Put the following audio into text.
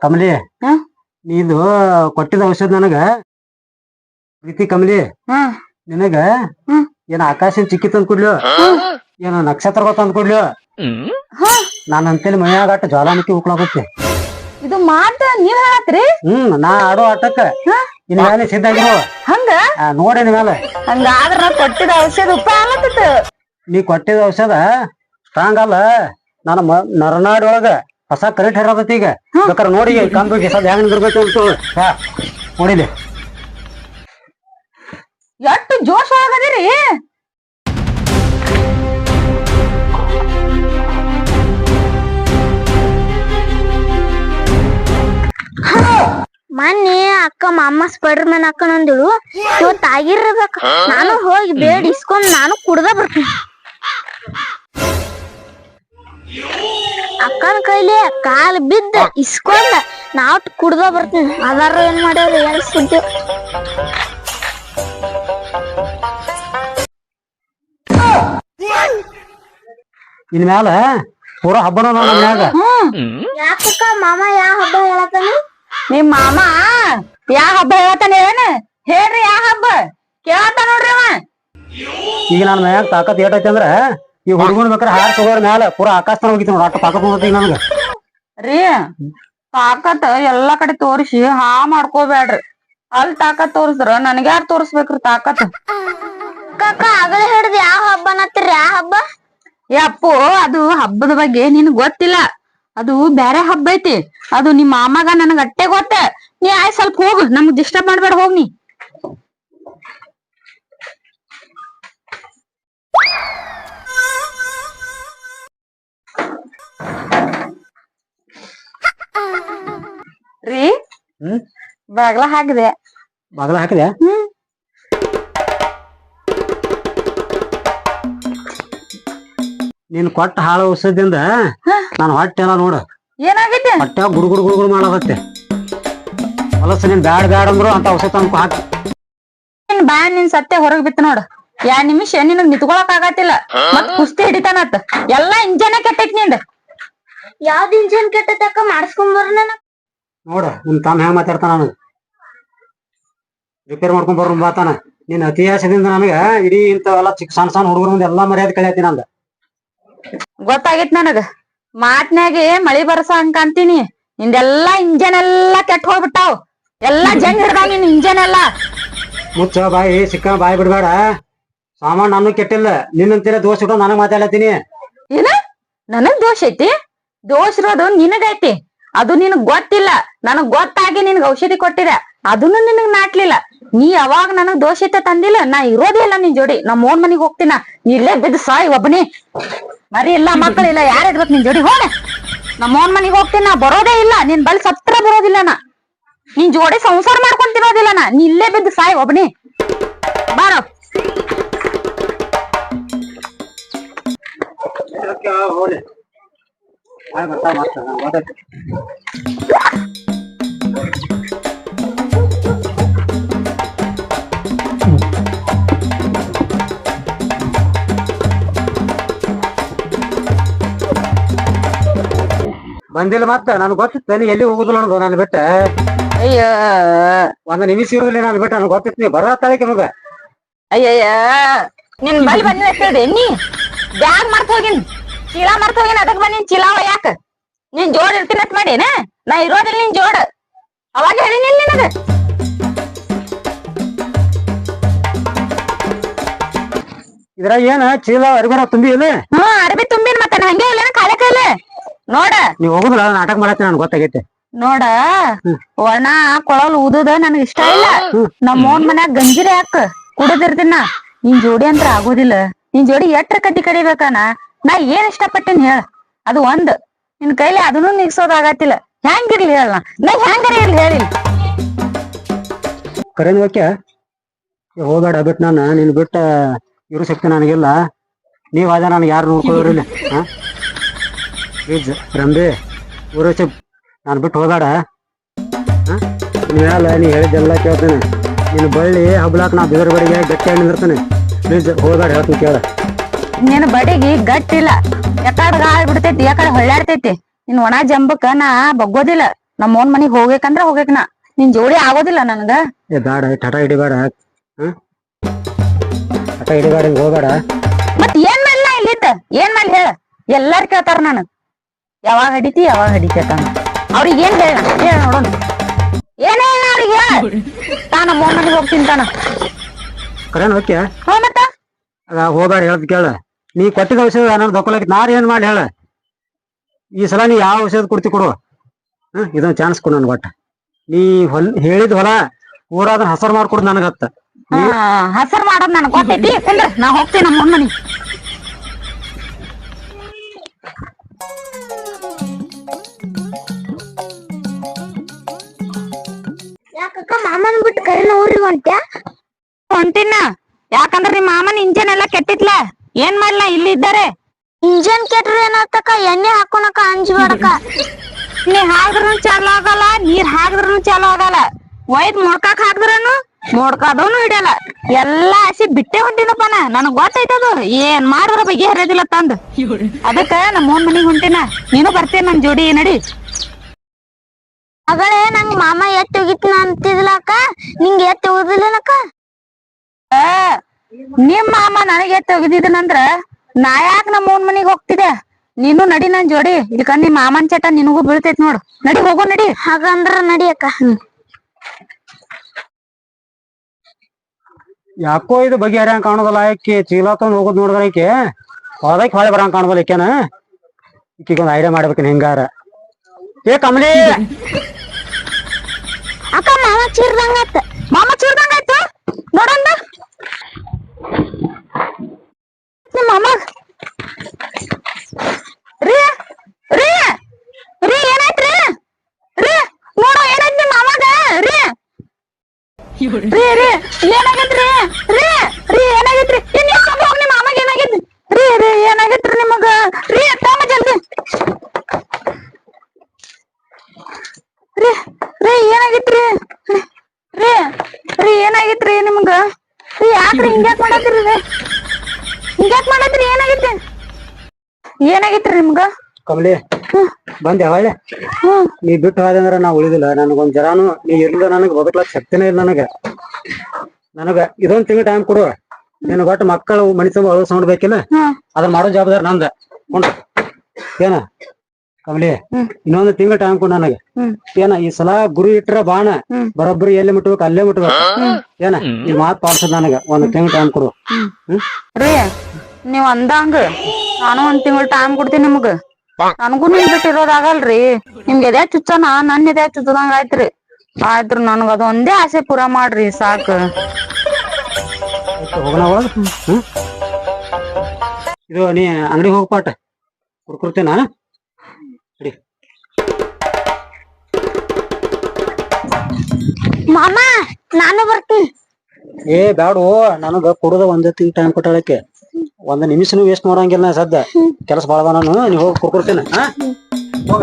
ಕಮಲಿ ಹಾ? ನೀನು ಕೊಟ್ಟಿದ ಔಷಧ ನನಗ ಪ್ರೀತಿ ಕಮಲಿ ಹಾ. ನಿನಗ ಹ್ಮ್. ಏನ ಆಕಾಶ ಚಿಕ್ಕಿ ತಂದ್ ಕೊಡ್ಲು? ಏನ ನಕ್ಷತ್ರ ತಂದ್ ಕೊಡ್ಲು? ಹಾ. ನಾನ್ ಅಂತೇಳಿ ಮೈಯಾಗ ಅಟ್ಟ ಜ್ವಾಲಾಮುಖಿ ಉಕ್ಳಾಗುತ್ತೆ ಇದು ಮಾತ ನೀವ್ ಹೇಳತ್ರಿ ಹ್ಮ್ ನಾ ಆಡೋ ಆಟಕ್ಕ? ಇನ್ ಮೇಲೆ ಸಿದ್ಧಾಗಿರು ಹಂಗ? ನೋಡಿ ಮೇಲೆ ಹಂಗಾದ್ರ ನಾ ಕೊಟ್ಟಿದ ಔಷಧ ಉಪ ನೀ ಕೊಟ್ಟಿದ ಔಷಧ ಸ್ಟ್ರಾಂಗ್ ಅಲ್ಲ. ನನ್ನ ಮ ನರನಾಡಿ ಒಳಗ ಹೊಸ ಕರೆಕ್ಟ್ ಹೇರತೈತಿ ಈಗ. ಬೇಕಾರೆ ನೋಡಿ ಕಂಬಿಗೆ ಸದ್ ಹೆಂಗ್ ನಿಂದಿರ್ಬೇಕು ಅಂತ ಹಾ ನೋಡಿಲಿ ಎಷ್ಟು ಜೋಶ್ ಒಳಗದಿರಿ? ಮೊನ್ನೆ ಅಕ್ಕ ಮಾಮ ಸ್ಪೈಡರ್ ಮ್ಯಾನ್ ಅಕ್ಕ ನಂದಿಳು ಇವತ್ತು ಆಗಿರ್ಬೇಕ ನಾನು ಹೋಗಿ ಬೇಡ ಇಸ್ಕೊಂಡ್ ನಾನು ಕುಡ್ದ ಬರ್ತೀನಿ. ಅಕ್ಕನ ಕೈಲಿ ಕಾಲ್ ಬಿದ್ದ ಇಸ್ಕೊಂಡ ನಾಟ್ ಕುಡ್ದ ಬರ್ತೀನಿ. ಅದಾರ ಏನ್ ಮಾಡ್ಯಾರ? ಸುದ್ದಿ? ಇನ್ ಮ್ಯಾಲ ಪೂರ ಹಬ್ಬನ ನಮ್ಮ ಮನ್ಯಾಗ ಯಾಕಕ್ಕ ಮಾಮ ಯಾವ ಹಬ್ಬ ಹೇಳತಾನ ನಿಮ್ ಮಾಮ ಯಾ ಹಬ್ಬ ಹೇಳ್ತಾನೆ ಏನು? ಹೇಳ್ರಿ ಯಾ ಹಬ್ಬ. ಕೇಳತ್ತ ನೋಡ್ರಿ ಅವ. ಈಗ ನನ್ನ ಮ್ಯಾಗ ತಾಕತ್ ಏಟೈತಿ ಅಂದ್ರ ಈ ಹುಡುಗನ್ ಬೇಕಾದ್ರೆ ಹಾರ್ ತಗೋರ್ ಮ್ಯಾಲ. ಪೂರಾ ಆಕಾಶನ ಹೋಗಿತ್ತು ನೋಡ. ಅಟ್ಟ ತಾಕತ್ ನನಗ. ರೀ ತಾಕತ್ ಎಲ್ಲಾ ಕಡೆ ತೋರಿಸಿ ಹಾ ಮಾಡ್ಕೋಬೇಡ್ರಿ. ಅಲ್ಲಿ ತಾಕತ್ ತೋರಿಸ್ರ ನನ್ಗ ಯಾರು ತೋರಿಸ್ಬೇಕ್ರಿ ತಾಕತ್? ಆಗಲೇ ಹಿಡ್ದು ಯಾವ ಹಬ್ಬ ಅನ್ನತ್ತೀರಿ ಯಾವ ಹಬ್ಬ? ಯಪ್ಪು ಅದು ಹಬ್ಬದ ಬಗ್ಗೆ ನಿನ್ ಗೊತ್ತಿಲ್ಲ. ಅದು ಬ್ಯಾರೆ ಹಬ್ಬ ಐತಿ. ಅದು ನಿಮ್ ಮಾಮಗ ನನಗ ಅಟ್ಟೆ ಗೊತ್ತ. ನೀ ಆಯ್ ಸ್ವಲ್ಪ ಹೋಗು ನಮ್ಗ್ ಡಿಸ್ಟರ್ಬ್ ಮಾಡ್ಬೇಡ ಹೋಗ್ ನೀ. ರೀ? ಹ್ಮ್? ಬಾಗ್ಲ ಹಾಕಿದೆ. ಬಾಗ್ಲ ಹಾಕಿದೆ? ಹ್ಮ್. ನೀನ್ ಕೊಟ್ಟ ಹಾಳು ಔಷಧದಿಂದ ನಾನು ಹೊಟ್ಟೆ ಎಲ್ಲ ನೋಡು. ಏನಾಗಿದೆ ಹೊಟ್ಟೆ ಗುಡು ಗುಡು ಗುಡು ಗುಡು ಮಾಡಕತ್ತೆ ಹೊಲಸ ನೀನ್ ಬ್ಯಾಡ್ ಬ್ಯಾಡ್ ಅಂದ್ರು ಅಂತ ಔಷಧ ತಂದು ಹಾಕಿ. ನಿನ್ ಬಾಯ ನಿನ್ ಸತ್ಯ ಹೊರಗ್ ಬಿತ್ತು ನೋಡು. ಯಾ ನಿಮಿಷ ನಿನಗ್ ನಿತ್ಕೊಳಕ್ ಆಗತ್ತಿಲ್ಲ. ಮತ್ ಕುಸ್ತಿ ಹಿಡಿತಾನತ್ತ ಎಲ್ಲಾ ಇಂಜನ ಕೆಟ್ಟೈತ್ನಿಂದ. ಯಾವ್ದ್ ಇಂಜನ್ ಕೆಟ್ಟತಕ್ಕ ಮಾಡಿಸ್ಕೊಂಡ್ ಬರ್ನ ನೋಡ ನಿಮ್ ತಮ್ಮ ಹೆಂಗ್ ಮಾತಾಡ್ತಾನ ನನಗ ರಿಪೇರ್ ಮಾಡ್ಕೊಂಡ್ ಬರೋ ಬಾತಾನ ನಿನ್ ಅತಿಹಾಸದಿಂದ ನನಗ ಇಡೀ ಇಂಥವೆಲ್ಲ ಚಿಕ್ಕ ಸಣ್ಣ ಸಣ್ಣ ಹುಡುಗರ ಮುಂದೆ ಎಲ್ಲಾ ಮರ್ಯಾದೆ ಕಳಿಯತಿ ನಂದ. ಗೊತ್ತಾಗಿತ್ ನನಗ. ಮಾತ್ನ್ಯಾಗೆ ಮಳಿ ಬರಸ ಹಂಗ ಅಂತೀನಿ ನಿಂದೆಲ್ಲಾ ಇಂಜನ್ ಎಲ್ಲಾ ಕೆಟ್ಟ ಹೋಗ್ಬಿಟ್ಟಾವ್. ಎಲ್ಲಾ ಜಂಗ್ ಹಿಡ್ದಾವ್ ನಿನ್ ಇಂಜನ್ ಎಲ್ಲಾ. ಮುಚ್ಚ ಬಾಯಿ ಸಿಕ್ಕ ಬಾಯಿ ಬಿಡ್ಬೇಡ. ಸಾಮಾನ್ ನಾನು ಕೆಟ್ಟಿಲ್ಲ. ನಿನ್ನಂತೀರ ದೋಷ ಇಟ್ಟು ನನಗ್ ಮಾತಾಡತೀನಿ ಏನ? ನನಗ್ ದೋಷ ಐತಿ? ದೋಷ ಇರೋದು ನಿನಗೈತಿ. ಅದು ನಿನಗ್ ಗೊತ್ತಿಲ್ಲ. ನನಗ್ ಗೊತ್ತಾಗಿ ನಿನ್ಗ ಔಷಧಿ ಕೊಟ್ಟಿದೆ. ಅದನ್ನು ನಿನಗ್ ನಾಟ್ಲಿಲ್ಲ. ನೀ ಅವಾಗ ನನಗ್ ದೋಷಿತ ತಂದಿಲ್ಲ, ನಾ ಇರೋದೇ ಇಲ್ಲ ನಿನ್ ಜೋಡಿ. ನಮ್ಮ ಓನ್ ಮನಿಗ್ ಹೋಗ್ತೀನ. ಇಲ್ಲೇ ಬಿದ್ದು ಸಾಯ್ ಒಬ್ಬನೇ. ಮರಿ ಇಲ್ಲ ಮಕ್ಕಳಿಲ್ಲ ಯಾರ ಇರ್ಬೇಕು ನಿನ್ ಜೋಡಿ? ಹೋನೆ ನಮ್ಮ ಓನ್ ಮನಿಗ್ ಹೋಗ್ತೀನಿ ಬರೋದೇ ಇಲ್ಲ. ನಿನ್ ಬಲ್ ಸತ್ರ ಬರೋದಿಲ್ಲ ನಾ. ನಿನ್ ಜೋಡಿ ಸಂಸಾರ ಮಾಡ್ಕೊಂತಿರೋದಿಲ್ಲ ನಾ. ನೀ ಇಲ್ಲೇ ಬಿದ್ದು ಸಾಯ್ ಒಬ್ಬನೇ. ಬಾರೋ. ಬಂದಿಲ್ಲ ಮತ್ತ ನಾನು ಗೊತ್ತಿತ್ತು ನೀ ಎಲ್ಲಿ ಹೋಗುದಿಲ್ಲ ಅನ್ನೋದು ನಾನು ಬಿಟ್ಟ. ಅಯ್ಯ. ಒಂದ್ ನಿಮಿಷ ಇರುದಿಲ್ಲ ನಾನು ಬಿಟ್ಟ ನನ್ಗೆ ಗೊತ್ತಿತ್ತು ನೀ ಬರೋ ತಾರೀಕು ನಮಗ. ಅಯ್ಯಯ್ಯ. ನಿನ್ ಬಲ್ ಬಂದಿಲ್ಲ ಕೇಳ್ದೆ ನೀ ಬ್ಯಾಗ್ ಮಾಡ್ತಾ ಹೋಗಿನ್. ಚೀಲ ಮರ್ತ ಹೋಗಿನ್ ಅದಕ್ ಬಂದಿನ್ ಚೀಲಾವ ಯಾಕ? ನೀನ್ ಜೋಡ್ ಇರ್ತೀನಿ ಅಂತ ಮಾಡೇನ ನಾ ಇರೋದಿಲ್ಲ ನಿನ್ ಜೋಡ್. ಅವಾಗ ಹೇಳಿನಿಲ್ಲ ನಿನಗ. ಇದ್ರಾಗ ಏನ? ಚೀಲ ಅರಿಬೇಡ ತುಂಬಿ ಇಲ್ಲ ಹ್ಮ್ ಅರ್ಬಿ ತುಂಬಿನ್ ಮತ್ತ ನಾ ಹಂಗೆ ಇಲ್ಲ ಕಾಲ ಕಾಲೆ? ನೋಡ. ನೀವ್ ಹೋಗುದಿಲ್ಲ ನಾಟಕ ಮಾಡತ್ತೆ ನನ್ ಗೊತ್ತಾಗೈತೆ. ನೋಡ ಒಣ ಕೊಳಲ್ ಊದದ ನನಗ್ ಇಷ್ಟ ಇಲ್ಲ. ನಮ್ಮ ಓನ್ ಮನ್ಯಾಗ ಗಂಜಿರಿ ಹಾಕ ಕುಡದಿರ್ತೀನ ನಿನ್ ಜೋಡಿ ಅಂದ್ರ ಆಗೋದಿಲ್ಲ. ನಿನ್ ಜೋಡಿ ಎಟ್ರ ಕಟ್ಟಿ ಕಡಿಬೇಕಾನ? ನಾ ಏನ್ ಇಷ್ಟಪಟ್ಟಿನ್ ಹೇಳ. ಅದು ಒಂದ್, ನಿನ್ ಕೈಲಿ ಅದನ್ನು ನಿಗ್ಸೋದಾಗತ್ತಿಲ್ಲ ಹೆಂಗಿರ್ಲಿ ಹೇಳ ನಾ ಹೆಂಗಾರ ಇರ್ಲಿ ಹೇಳಿ ಕರೆನ್ ಓಕೆ. ಹೋಗ್ಬೇಡ ಬಿಟ್ಟು ನಾನು, ನಿನ್ ಬಿಟ್ಟ ಇರು ಶಕ್ತಿ ನನಗಿಲ್ಲ. ನೀವ್ ಅದ ನನಗೆ ಯಾರು ನೋಡ್ಕೊಳ್ಳೋರಿಲ್ಲ ಹಾ? ಪ್ಲೀಸ್ ರಂಬಿ, ಊರ ನಾನು ಬಿಟ್ಟು ಹೋಗ್ಬೇಡ. ಹಾ? ಹೇಳಲ್ಲ, ನೀ ಹೇಳಿದ್ದೆಲ್ಲ ಕೇಳ್ತೇನೆ. ನಿನ್ನ ಬಳ್ಳಿ ಹಬ್ಲಾಕ್ ನಾ ಬಿದರ್ ಬಡಿಗೆ ಗಟ್ಟಿಯಾಗಿ ನಿಂದಿರ್ತಾನೆ. ಪ್ಲೀಸ್ ಹೋಗ್ಬೇಡ, ಹೇಳ್ತೀನಿ, ಕೇಳ. ನಿನ್ ಬಡಿಗಿ ಗಟ್ಟಿಲ್ಲ. ಯಾಕಡೆ ಗಾಳಿ ಬಿಡ್ತೈತಿ ಯಾಕಡೆ ಹೊಳ್ಳಾಡ್ತೈತಿ. ನಿನ್ ಒಣ ಜಂಬಕ್ಕ ನಾ ಬಗ್ಗೋದಿಲ್ಲ. ನಮ್ಮ ಓನ್ ಮನಿಗ್ ಹೋಗ್ಬೇಕಂದ್ರ ಹೋಗ್ಬೇಕ ನಾ. ನಿನ್ ಜೋಡಿ ಆಗೋದಿಲ್ಲ ನನ್ಗ. ಏ ಬೇಡ ಟಾಟಾ ಹಿಡಿಬೇಡ. ಟಾಟಾ ಹಿಡಿಬೇಡ ಹಿಂಗ್ ಹೋಗ್ಬೇಡ. ಮತ್ ಏನ್ ಮಾಡ್ಲ ಇಲ್ಲಿದ್ದ? ಏನ್ ಮೇಲೆ ಹೇಳ? ಎಲ್ಲಾರ್ ಕೇಳ್ತಾರ ನಾನು. ಯಾವಾಗ ಹಡಿತಿ ಯಾವಾಗ ಹಿಡಿತಿ ಅಂತ. ಅವ್ರಿಗೆ ಏನ್ ಹೇಳ? ಹೇಳ ನೋಡೋಣ. ಏನೇ ಇಲ್ಲ ಅವ್ರಿಗೆ ತಾನ ಮೋನ್ ಮನಿಗ್ ಹೋಗ್ತೀನಿ ತಾನ. ಕರೇನ್ ಓಕೆ ಹೋ ಮತ್ತ? ಹೋಗ್ಬೇಡ ಹೇಳ್ದ್ ಕೇಳ. ನೀ ಕೊಟ್ಟಿದ ಔಷಧ ನಾನು ದೊಕ್ಕಲಕ್ಕೆ ನಾರ್ ಏನ್ ಮಾಡಿ ಹೇಳ. ಈ ಸಲ ನೀ ಯಾವ ಔಷಧ ಕೊಡ್ತಿ ಕೊಡು. ಹ್ಮ್ ಇದೊಂದ್ ಚಾನ್ಸ್ ಕೊಡು ನನ್ ಒಟ್ಟ. ನೀ ಹೊಲ್ ಹೇಳಿದ ಹೊಲ ಊರಾದ್ರ ಹಸರ್ ಮಾಡ್ಕೊಡು ನನಗತ್ತ ಹಾ ಹಸರ್ ಮಾಡೋದ್ ನನಗ್ ಗೊತ್ತೈತಿ. ಕುಂದ್ರ ನಾ ಹೋಗ್ತೀನಿ ನಮ್ಮ ಮೋನ್ ಯಾಕಕ್ಕ ಮಾಮನ್ ಬಿಟ್ಟು ಕರೆನ ಊರಿಗೆ ಹೊಂಟ್ಯಾ? ಹೊಂಟಿನ. ಯಾಕಂದ್ರ ನಿಮ್ ಮಾಮನ್ ಇಂಜನ್ ಎಲ್ಲಾ ಕೆಟ್ಟಿತ್ಲ? ಏನ್ ಮಾಡ್ಲಾ? ಇಲ್ಲಿ ಇದ್ದಾರೆ. ಇಂಜನ್ ಕೆಟ್ರ ಏನಾಗ್ತಕ್ಕ? ಎಣ್ಣೆ ಹಾಕೋನಕ ಅಂಜಬೇಡಕ ನೀ ಹಾಕಿದ್ರು ಚಾಲು ಆಗಲ್ಲ ನೀರ್ ಹಾಕಿದ್ರು ಚಾಲು ಆಗಲ್ಲ. ಒಯ್ದ್ ಮೊಡ್ಕಾಕ್ ಹಾಕಿದ್ರನು ಮೊಡ್ಕಾದವನು ಹಿಡಿಯಲ್ಲ. ಎಲ್ಲಾ ಹಸಿ ಬಿಟ್ಟೆ ಹೊಂಟಿನಪ್ಪ ನನಗ್ ಗೊತ್ತೈತದು ಏನ್ ಮಾಡಿದ್ರ ಬಗ್ಗೆ ಹರಿಯೋದಿಲ್ಲ ತಂದು. ಅದಕ್ಕ ನಮ್ಮ ಮೂನ್ ಮನಿಗ್ ಹೊಂಟಿನ. ನೀನು ಬರ್ತೀನಿ ನನ್ ಜೋಡಿ ನಡಿ. ಮಗಳೇ ನಂಗ್ ಮಾಮ ಎತ್ ಹೋಗಿತ್ತು ಅಂತಿದ್ಲಕ್ಕ? ನಿಂಗೆ ಎತ್ ಹೋಗುದಿಲ್ಲನಕ್ಕ? ಆ, ಅಮ್ಮ ಮಾಮ ನನಗೆ ತೆಗ್ದಿದ್ದನಂದ್ರ ನಾ ಯಾಕ ನಮ್ಮ ಮೂನ್ ಮನಿಗ್ ಹೋಗ್ತಿದ್ದೆ? ನೀನು ನಡಿ ನನ್ ಜೋಡಿ. ಇಲ್ಕ ನಿಮ್ ಮಾಮನ್ ಚಟ ನಿನಗೂ ಬೀಳ್ತೈತ್ ನೋಡು. ನಡಿ ಹೋಗು ನಡಿ. ಹಾಗಂದ್ರ ನಡಿ ಅಕ್ಕ. ಯಾಕೋ ಇದು ಬಗೆಹರಿಯಂಗ್ ಕಾಣೋದಲ್ಲ ಆಕಿ? ಚೀಲ ತಂದ್ ಹೋಗೋದ್ ನೋಡಿದ್ರ ಆಕಿ? ಹೋದಕ್ ಹೊಳೆ ಬರಂಗ್ ಕಾಣೋದಲ್ಲ ಈಕೇನ? ಈಕಿಗೊಂದ್ ಐಡಿಯಾ ಮಾಡ್ಬೇಕಿನ್ ಹಿಂಗಾರ. ಏ ಕಮಲಿ! ಅಕ್ಕ ಮಾಮ ಚೀರ್ದಂಗ ಮಾಮ ಚೂರ್ದಂಗಾಯ್ತು ನೋಡಂದ ನಿಮ್ ಮಾಮ ರೀ ರೀ ರೀ ಏನಾಯ್ತ್ರಿ ರೀ ನೋಡು ಏನಾಯ್ತು ನಿಮ್ ಮಾಮಗ ರೀ ರೀ ರೀ ಏನಾಗೈತ್ರಿ? ರೀ ರೀ ಏನಾಗೈತ್ರಿ? ಏನ್ ಕರ್ಕೊಂಡ್ ಹೋಗ್ ನಿಮ್ ಮಾಮಗ್ ಏನಾಗೈತಿ ರೀ ರೀ ಏನಾಗೈತ್ರಿ ನಿಮಗ? ರೀ ತಮ್ಮ ಜಲ್ದಿ. ರೀ ರೀ ಏನಾಗೈತ್ರಿ? ರೀ ರೀ ಏನಾಗೈತ್ರಿ ನಿಮ್ಗ? ರೀ ಯಾಕ್ರಿ ಹಿಂಗ್ಯಾಕ್ ಮಾಡತ್ತೀರಿ ರೀ? ಹಿಂಗ್ಯಾಕ್ ಮಾಡತ್ತೀರಿ? ಏನಾಗೈತಿ ಏನಾಗೈತ್ರಿ ನಿಮ್ಗ? ಕಮಲಿ ಬಂದೆ ಹೊಳೆ ನೀ ಬಿಟ್ಟು ಹೋದೆ ಅಂದ್ರೆ ನಾ ಉಳಿದಿಲ್ಲ. ನನಗೊಂದ್ ಜರಾನು ನೀ ಇರ್ಲಿಲ್ಲ ನನಗ್ ಬದುಕ್ಲಾಕ್ ಶಕ್ತಿನೇ ಇಲ್ಲ ನನಗ. ನನಗ ಇದೊಂದ್ ತಿಂಗಳ ಟೈಮ್ ಕೊಡು. ನೀನು ಒಟ್ಟು ಮಕ್ಕಳು ಮನಿ ತುಂಬ ನೋಡ್ಬೇಕಿಲ್ಲ? ಅದನ್ನ ಮಾಡೋ ಜವಾಬ್ದಾರಿ ನಂದ. ಉಂಟು. ಏನ? ಕಮಲಿ. ಇನ್ನೊಂದು ತಿಂಗಳ ಟೈಮ್ ಕೊಡು ನನಗ. ಏನ ಈ ಸಲ ಗುರು ಇಟ್ರ ಬಾಣ. ಬರೋಬ್ಬರಿ ಎಲ್ಲಿ ಮುಟ್ಬೇಕು ಅಲ್ಲೇ ಮುಟ್ಬೇಕು. ಏನ? ಈ ಮಾತ್ ಪಾಲ್ಸದ್ ನನಗ. ಒಂದ್ ತಿಂಗಳ ಟೈಮ್ ಕೊಡು. ಹ್ಮ್. ನೀವ್ ಅಂದಂಗ ನಾನು ಒಂದ್ ತಿಂಗಳ ಟೈಮ್ ಕೊಡ್ತೀನಿ ನಿಮ್ಗ. ನನಗೂ ನಿಮ್ ಬಿಟ್ಟಿರೋದಾಗಲ್ರಿ ನಿಮ್ಗೆ ಎದೆ ಚುಚ್ಚನ? ನನ್ ಎದೆ ಚುಚ್ಚದಂಗ ಆಯ್ತ್ರಿ. ಆಯ್ತ್ರಿ ನನಗ ಅದು ಒಂದೇ ಆಸೆ ಪೂರಾ ಮಾಡ್ರಿ ಸಾಕು. ಇದು ನೀ ಅಂಗಡಿಗೆ ಹೋಗ್ಪಾಟ ಕುಡ್ಕೊಡ್ತೇನ ಹಿಡಿ ಮಾಮ ನಾನು ಬರ್ತೀನಿ. ಏ ಬ್ಯಾಡು. ನನಗ ಕೊಡುದ ಒಂದೇ ತಿಂಗ್ ಟೈಮ್ ಕೊಟ್ಟಾಳಕ್ಕೆ. ಒಂದ್ ನಿಮಿಷನು ವೇಸ್ಟ್ ಮಾಡೋಂಗಿಲ್ಲ ನಾ ಸದ್ದ. ಕೆಲಸ ಬಾಳ ನಾನು ನೀವು ಹೋಗಿ ಕೊಡ್ತೇನೆ ಹಾ? ಹೋಗ.